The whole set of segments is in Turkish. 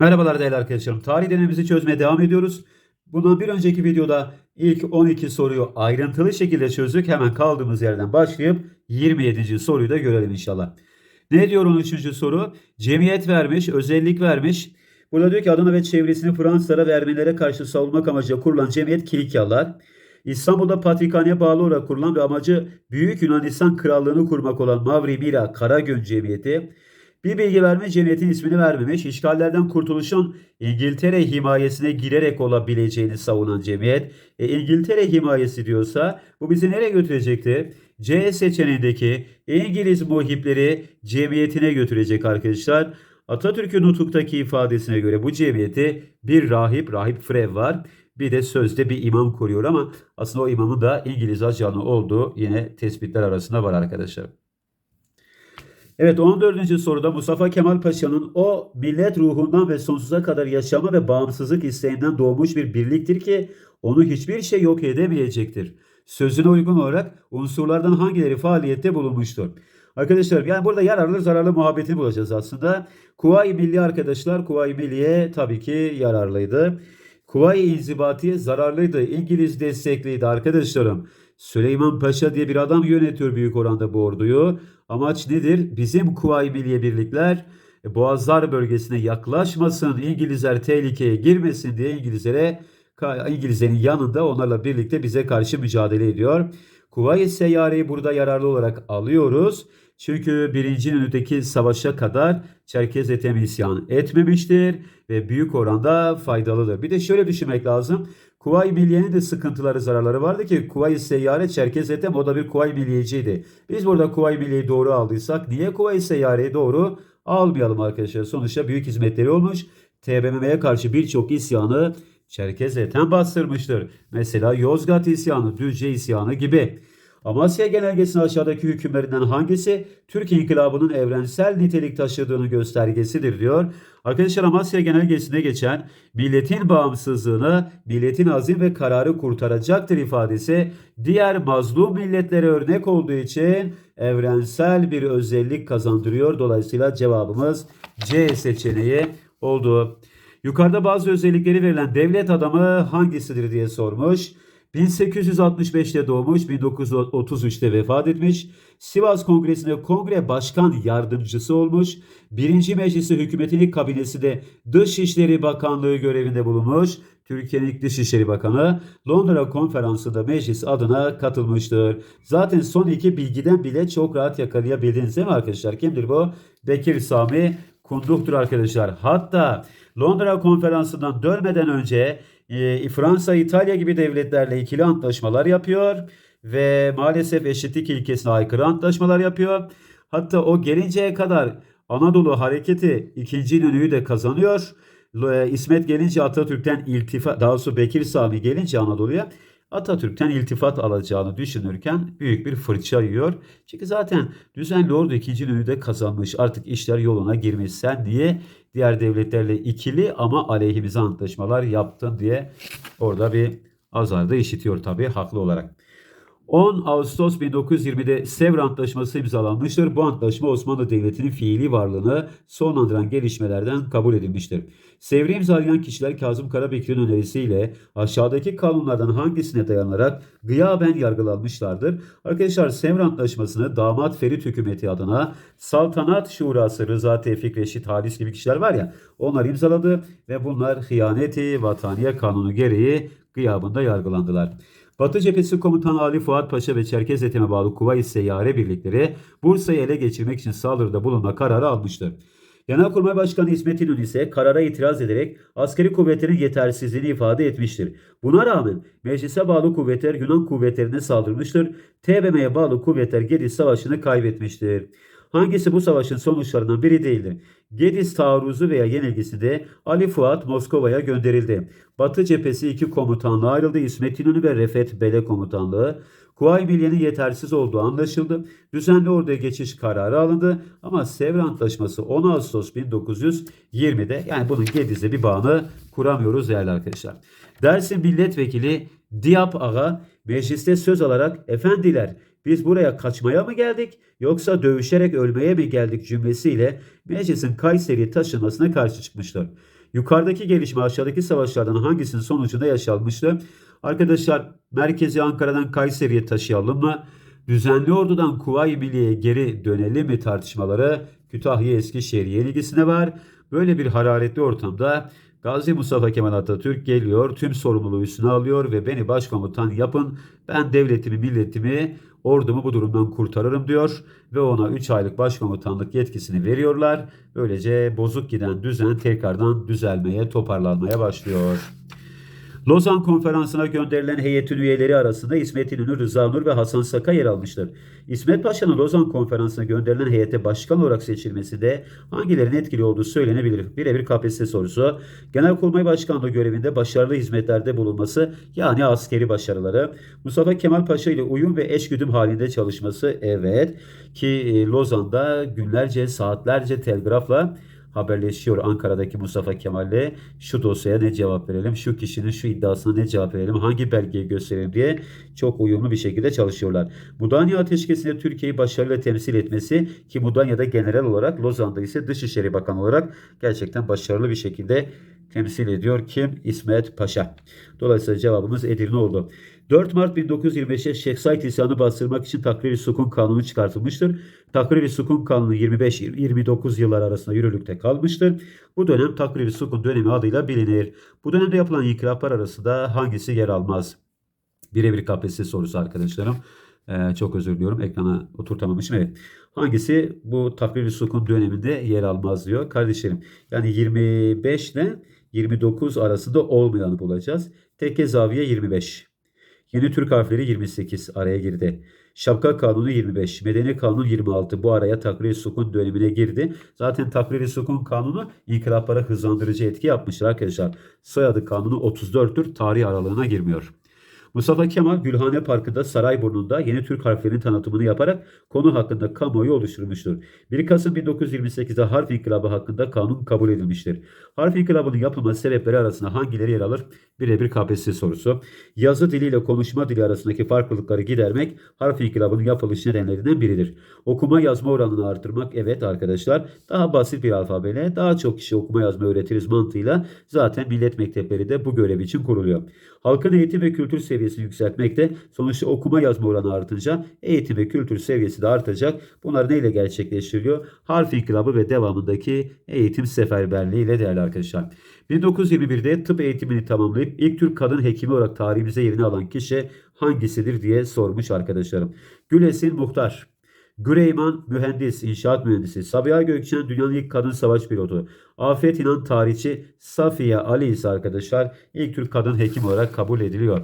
Merhabalar değerli arkadaşlarım. Tarih denememizi çözmeye devam ediyoruz. Bundan bir önceki videoda ilk 12 soruyu ayrıntılı şekilde çözdük. Hemen kaldığımız yerden başlayıp 27. soruyu da görelim inşallah. Ne diyor 13. soru? Cemiyet vermiş, özellik vermiş. Burada diyor ki Adana ve çevresini Fransızlara vermelere karşı savunmak amacıyla kurulan cemiyet Kilikyalılar. İstanbul'da Patrikhane'ye bağlı olarak kurulan ve amacı Büyük Yunanistan Krallığını kurmak olan Mavri Mira Karagön Cemiyeti. Bir bilgi verme cemiyetin ismini vermemiş. İşgallerden kurtuluşun İngiltere himayesine girerek olabileceğini savunan cemiyet. E, İngiltere himayesi diyorsa bu bizi nereye götürecekti? C seçeneğindeki İngiliz muhipleri cemiyetine götürecek arkadaşlar. Atatürk'ün nutuktaki ifadesine göre bu cemiyeti bir rahip, rahip Frev var. Bir de sözde bir imam koruyor ama aslında o imamın da İngiliz ajanı olduğu yine tespitler arasında var arkadaşlar. Evet 14. soruda Mustafa Kemal Paşa'nın o millet ruhundan ve sonsuza kadar yaşama ve bağımsızlık isteğinden doğmuş bir birliktir ki onu hiçbir şey yok edemeyecektir. Sözüne uygun olarak unsurlardan hangileri faaliyette bulunmuştur? Arkadaşlar yani burada yararlı zararlı muhabbetini bulacağız aslında. Kuvayi Milli arkadaşlar Kuvayi Milliye tabii ki yararlıydı. Kuvayi İnzibatiye zararlıydı. İngiliz destekliydi arkadaşlarım. Süleyman Paşa diye bir adam yönetiyor büyük oranda bu orduyu. Amaç nedir? Bizim Kuvayi Milliye birlikler e, Boğazlar bölgesine yaklaşmasın, İngilizler tehlikeye girmesin diye İngilizlere İngilizlerin yanında onlarla birlikte bize karşı mücadele ediyor. Kuvayi Seyyare'yi burada yararlı olarak alıyoruz. Çünkü birinci önündeki savaşa kadar Çerkez Ethem isyan etmemiştir ve büyük oranda faydalıdır. Bir de şöyle düşünmek lazım. Kuvayi Milliye'nin de sıkıntıları, zararları vardı ki Kuvayi Seyyare Çerkez Ethem o da bir Kuvayi Milliyeciydi. Biz burada Kuvayi Milliye'yi doğru aldıysak niye Kuvayi Seyyare'yi doğru almayalım arkadaşlar? Sonuçta büyük hizmetleri olmuş. TBMM'ye karşı birçok isyanı Çerkez Ethem bastırmıştır. Mesela Yozgat isyanı, Düzce isyanı gibi. Amasya Genelgesi'nin aşağıdaki hükümlerinden hangisi Türk İnkılabı'nın evrensel nitelik taşıdığını göstergesidir diyor. Arkadaşlar Amasya Genelgesi'ne geçen milletin bağımsızlığını milletin azim ve kararı kurtaracaktır ifadesi diğer mazlum milletlere örnek olduğu için evrensel bir özellik kazandırıyor. Dolayısıyla cevabımız C seçeneği oldu. Yukarıda bazı özellikleri verilen devlet adamı hangisidir diye sormuş. 1865'te doğmuş, 1933'te vefat etmiş. Sivas Kongresi'nde kongre başkan yardımcısı olmuş. Birinci Meclisi hükümetinin kabinesi de Dışişleri Bakanlığı görevinde bulunmuş. Türkiye'nin Dışişleri Bakanı Londra konferansında meclis adına katılmıştır. Zaten son iki bilgiden bile çok rahat yakalayabildiniz değil mi arkadaşlar? Kimdir bu? Bekir Sami Kunduk'tur arkadaşlar. Hatta Londra konferansından dönmeden önce e, Fransa, İtalya gibi devletlerle ikili antlaşmalar yapıyor ve maalesef eşitlik ilkesine aykırı antlaşmalar yapıyor. Hatta o gelinceye kadar Anadolu hareketi ikinci İnönü'yü de kazanıyor. E, İsmet gelince Atatürk'ten iltifat, daha doğrusu Bekir Sami gelince Anadolu'ya Atatürk'ten iltifat alacağını düşünürken büyük bir fırça yiyor. Çünkü zaten düzenli ordu ikinci İnönü'de kazanmış. Artık işler yoluna girmiş. Sen diye diğer devletlerle ikili ama aleyhimize antlaşmalar yaptın diye orada bir azar da işitiyor tabii haklı olarak. 10 Ağustos 1920'de Sevr Antlaşması imzalanmıştır. Bu antlaşma Osmanlı Devleti'nin fiili varlığını sonlandıran gelişmelerden kabul edilmiştir. Sevr'i imzalayan kişiler Kazım Karabekir'in önerisiyle aşağıdaki kanunlardan hangisine dayanarak gıyaben yargılanmışlardır? Arkadaşlar Sevr Antlaşması'nı damat Ferit hükümeti adına Saltanat Şurası Rıza Tevfik Reşit Halis gibi kişiler var ya onlar imzaladı ve bunlar hıyaneti vataniye kanunu gereği gıyabında yargılandılar. Batı Cephesi Komutanı Ali Fuat Paşa ve Çerkez Etem'e bağlı Kuvayi Seyyare birlikleri Bursa'yı ele geçirmek için saldırıda bulunma kararı almıştır. Genelkurmay Başkanı İsmet İnönü ise karara itiraz ederek askeri kuvvetlerin yetersizliğini ifade etmiştir. Buna rağmen meclise bağlı kuvvetler Yunan kuvvetlerine saldırmıştır. TBM'ye bağlı kuvvetler Gediz Savaşı'nı kaybetmiştir. Hangisi bu savaşın sonuçlarından biri değildir? Gediz taarruzu veya yenilgisi de Ali Fuat Moskova'ya gönderildi. Batı cephesi iki komutanlığa ayrıldı. İsmet İnönü ve Refet Bele komutanlığı. Kuvayi Milliye'nin yetersiz olduğu anlaşıldı. Düzenli orduya geçiş kararı alındı. Ama Sevr Antlaşması 10 Ağustos 1920'de yani bunun Gediz'e bir bağını kuramıyoruz değerli arkadaşlar. Dersin milletvekili Diap Ağa mecliste söz alarak efendiler biz buraya kaçmaya mı geldik yoksa dövüşerek ölmeye mi geldik cümlesiyle meclisin Kayseri taşınmasına karşı çıkmıştır. Yukarıdaki gelişme aşağıdaki savaşlardan hangisinin sonucunda yaşanmıştı? Arkadaşlar merkezi Ankara'dan Kayseri'ye taşıyalım mı? Düzenli ordudan Kuvayi Milliye'ye geri dönelim mi tartışmaları Kütahya Eskişehir yenilgisine var. Böyle bir hararetli ortamda Gazi Mustafa Kemal Atatürk geliyor, tüm sorumluluğu üstüne alıyor ve beni başkomutan yapın, ben devletimi, milletimi, ordumu bu durumdan kurtarırım diyor ve ona 3 aylık başkomutanlık yetkisini veriyorlar. Böylece bozuk giden düzen tekrardan düzelmeye, toparlanmaya başlıyor. Lozan Konferansı'na gönderilen heyetin üyeleri arasında İsmet İnönü, Rıza Nur ve Hasan Saka yer almıştır. İsmet Paşa'nın Lozan Konferansı'na gönderilen heyete başkan olarak seçilmesi de hangilerinin etkili olduğu söylenebilir. Birebir KPSS sorusu. Genelkurmay Başkanlığı görevinde başarılı hizmetlerde bulunması yani askeri başarıları. Mustafa Kemal Paşa ile uyum ve eşgüdüm halinde çalışması evet ki e, Lozan'da günlerce saatlerce telgrafla haberleşiyor Ankara'daki Mustafa Kemal'le şu dosyaya ne cevap verelim, şu kişinin şu iddiasına ne cevap verelim, hangi belgeyi gösterelim diye çok uyumlu bir şekilde çalışıyorlar. Mudanya Ateşkesi'nde Türkiye'yi başarıyla temsil etmesi ki Mudanya'da general olarak Lozan'da ise Dışişleri Bakanı olarak gerçekten başarılı bir şekilde temsil ediyor. Kim? İsmet Paşa. Dolayısıyla cevabımız Edirne oldu. 4 Mart 1925'te Şeyh Said isyanı bastırmak için Takrir-i Sukun Kanunu çıkartılmıştır. Takrir-i Sukun Kanunu 25-29 yıllar arasında yürürlükte kalmıştır. Bu dönem Takrir-i Sukun dönemi adıyla bilinir. Bu dönemde yapılan inkılaplar arasında hangisi yer almaz? Birebir KPSS sorusu arkadaşlarım. Ee, çok özür diliyorum. Ekrana oturtamamışım. Evet. Hangisi bu takrir sukun döneminde yer almaz diyor. Kardeşlerim yani 25 ile 29 arasında olmayanı bulacağız. Tekke zaviye 25. Yeni Türk harfleri 28 araya girdi. Şapka kanunu 25, medeni kanun 26 bu araya takrir sukun dönemine girdi. Zaten takrir sukun kanunu inkılaplara hızlandırıcı etki yapmıştır arkadaşlar. Soyadı kanunu 34'tür tarih aralığına girmiyor. Mustafa Kemal Gülhane Parkı'nda Sarayburnu'nda yeni Türk harflerinin tanıtımını yaparak konu hakkında kamuoyu oluşturmuştur. 1 Kasım 1928'de harf inkılabı hakkında kanun kabul edilmiştir. Harf inkılabının yapılması sebepleri arasında hangileri yer alır? Birebir KPSS sorusu. Yazı dili ile konuşma dili arasındaki farklılıkları gidermek harf inkılabının yapılış nedenlerinden biridir. Okuma yazma oranını artırmak evet arkadaşlar daha basit bir alfabeyle daha çok kişi okuma yazma öğretiriz mantığıyla zaten millet mektepleri de bu görev için kuruluyor. Halkın eğitim ve kültür seviyesini yükseltmekte sonuçta okuma yazma oranı artınca eğitim ve kültür seviyesi de artacak. Bunlar neyle gerçekleştiriliyor? Harf inkılabı ve devamındaki eğitim seferberliği ile değerli arkadaşlar. 1921'de tıp eğitimini tamamlayıp ilk Türk kadın hekimi olarak tarihimize yerini alan kişi hangisidir diye sormuş arkadaşlarım. Gülesin Muhtar. Güreyman mühendis, inşaat mühendisi. Sabiha Gökçen dünyanın ilk kadın savaş pilotu. Afet İnan tarihçi Safiye Ali ise arkadaşlar ilk Türk kadın hekim olarak kabul ediliyor.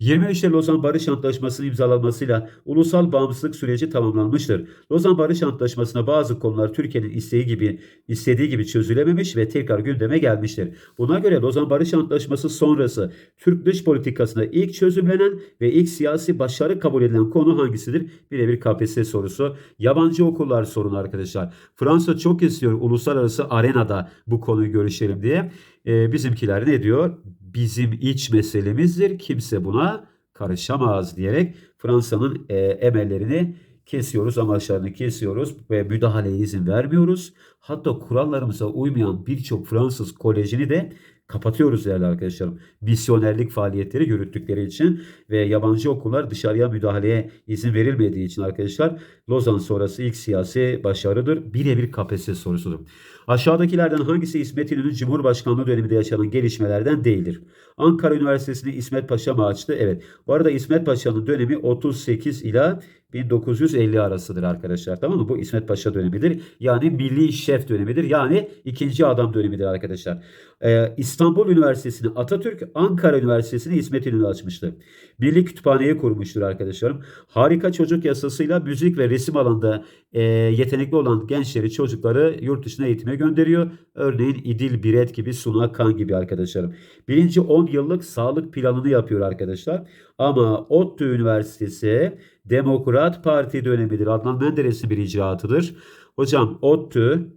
23'te Lozan Barış Antlaşması'nın imzalanmasıyla ulusal bağımsızlık süreci tamamlanmıştır. Lozan Barış Antlaşması'na bazı konular Türkiye'nin isteği gibi istediği gibi çözülememiş ve tekrar gündeme gelmiştir. Buna göre Lozan Barış Antlaşması sonrası Türk dış politikasında ilk çözümlenen ve ilk siyasi başarı kabul edilen konu hangisidir? Birebir KPSS sorusu. Yabancı okullar sorunu arkadaşlar. Fransa çok istiyor uluslararası arenada bu konuyu görüşelim diye. Ee, bizimkiler ne diyor? bizim iç meselemizdir. Kimse buna karışamaz diyerek Fransa'nın e, emellerini kesiyoruz, amaçlarını kesiyoruz ve müdahaleye izin vermiyoruz. Hatta kurallarımıza uymayan birçok Fransız kolejini de kapatıyoruz değerli arkadaşlarım. Misyonerlik faaliyetleri yürüttükleri için ve yabancı okullar dışarıya müdahaleye izin verilmediği için arkadaşlar Lozan sonrası ilk siyasi başarıdır. Birebir KPSS sorusudur. Aşağıdakilerden hangisi İsmet İnönü'nün Cumhurbaşkanlığı döneminde yaşanan gelişmelerden değildir? Ankara Üniversitesi'ni İsmet Paşa mı açtı? Evet. Bu arada İsmet Paşa'nın dönemi 38 ila 1950 arasıdır arkadaşlar. Tamam mı? Bu İsmet Paşa dönemidir. Yani milli şef dönemidir. Yani ikinci adam dönemidir arkadaşlar. Ee, İstanbul Üniversitesi'ni Atatürk, Ankara Üniversitesi'ni İsmet İnönü açmıştı. Milli Kütüphaneyi kurmuştur arkadaşlarım. Harika çocuk yasasıyla müzik ve resim alanında e, yetenekli olan gençleri, çocukları yurt dışına eğitime gönderiyor. Örneğin İdil Biret gibi, Suna Kan gibi arkadaşlarım. Birinci 10 yıllık sağlık planını yapıyor arkadaşlar. Ama ODTÜ Üniversitesi Demokrat Parti dönemidir. Adnan Menderes'in bir icraatıdır. Hocam ODTÜ,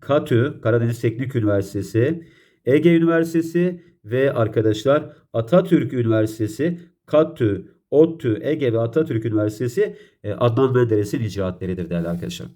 KATÜ, Karadeniz Teknik Üniversitesi, Ege Üniversitesi ve arkadaşlar Atatürk Üniversitesi, KATÜ, ODTÜ, Ege ve Atatürk Üniversitesi e, Adnan Menderes'in icraatleridir değerli arkadaşlar.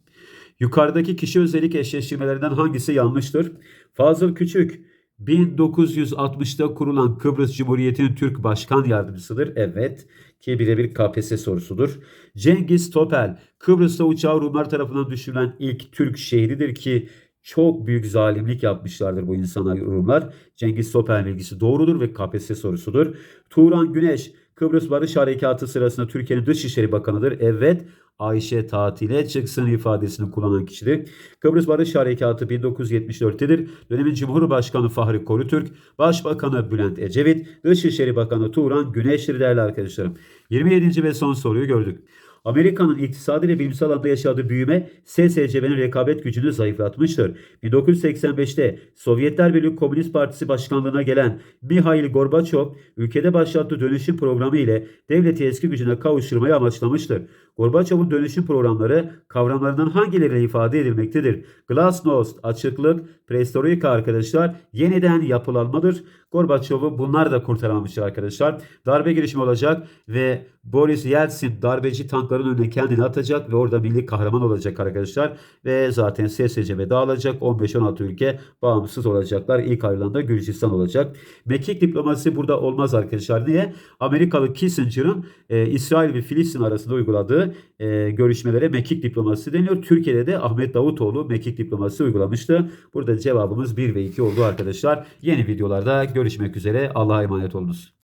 Yukarıdaki kişi özellik eşleştirmelerinden hangisi yanlıştır? Fazıl Küçük 1960'da kurulan Kıbrıs Cumhuriyeti'nin Türk Başkan Yardımcısıdır. Evet ki birebir KPSS sorusudur. Cengiz Topel Kıbrıs'ta uçağı Rumlar tarafından düşürülen ilk Türk şehridir ki çok büyük zalimlik yapmışlardır bu insana Rumlar. Cengiz Topel bilgisi doğrudur ve KPSS sorusudur. Turan Güneş Kıbrıs Barış Harekatı sırasında Türkiye'nin Dışişleri Bakanı'dır. Evet Ayşe tatile çıksın ifadesini kullanan kişidir. Kıbrıs Barış Harekatı 1974'tedir. Dönemin Cumhurbaşkanı Fahri Korutürk, Başbakanı Bülent Ecevit, Dışişleri Bakanı Turan Güneş'tir değerli arkadaşlarım. 27. ve son soruyu gördük. Amerika'nın iktisadi ve bilimsel alanda yaşadığı büyüme SSCB'nin rekabet gücünü zayıflatmıştır. 1985'te Sovyetler Birliği Komünist Partisi başkanlığına gelen Mihail Gorbaçov ülkede başlattığı dönüşüm programı ile devleti eski gücüne kavuşturmayı amaçlamıştır. Gorbaçov'un dönüşüm programları kavramlarından hangileriyle ifade edilmektedir? Glasnost, açıklık, perestroika arkadaşlar yeniden yapılanmadır. Gorbaçov'u bunlar da kurtaramamıştır arkadaşlar. Darbe girişimi olacak ve Boris Yeltsin darbeci tankların önüne kendini atacak ve orada milli kahraman olacak arkadaşlar. Ve zaten SSCB dağılacak. 15-16 ülke bağımsız olacaklar. İlk ayrılan da Gürcistan olacak. Mekik diplomasisi burada olmaz arkadaşlar. Niye? Amerikalı Kissinger'ın e, İsrail ve Filistin arasında uyguladığı e, görüşmelere mekik diplomasisi deniyor. Türkiye'de de Ahmet Davutoğlu mekik diplomasisi uygulamıştı. Burada cevabımız 1 ve 2 oldu arkadaşlar. Yeni videolarda görüşmek üzere. Allah'a emanet olunuz.